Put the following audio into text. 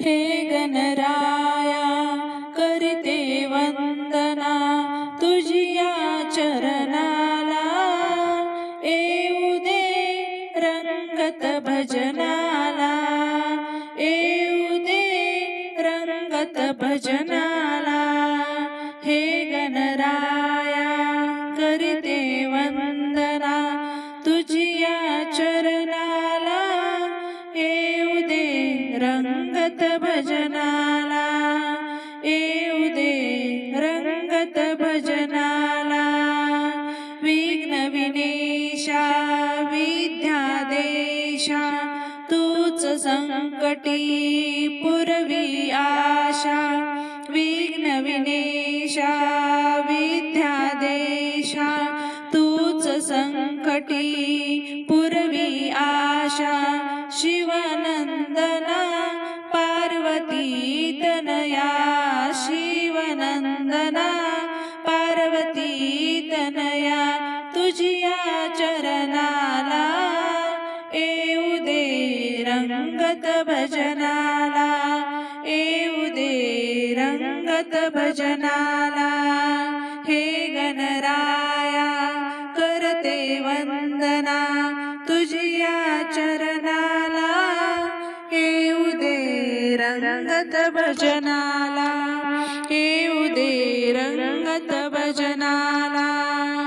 हे गणराया करते वंदना तुझिया चरणाला येऊ दे रंगत भजनाला येऊ दे रंगत भजना रंगत भजनाला येऊ दे रंगत भजनाला. विघ्न विनेशा विद्यादेशा तूच संकटी पुरवी आशा. विघ्न विनेशा विद्यादेशा तूच संकटी पुरवी आशा. शिवनंदना तनया शिवनंदना पार्वती तनया तुझिया चरणाला येऊ दे रंगत भजनाला येऊ दे रंगत भजनाला हे गणराया करते वंदना तुझिया चर रंगत भजनाला येऊ दे रंगत भजनाला.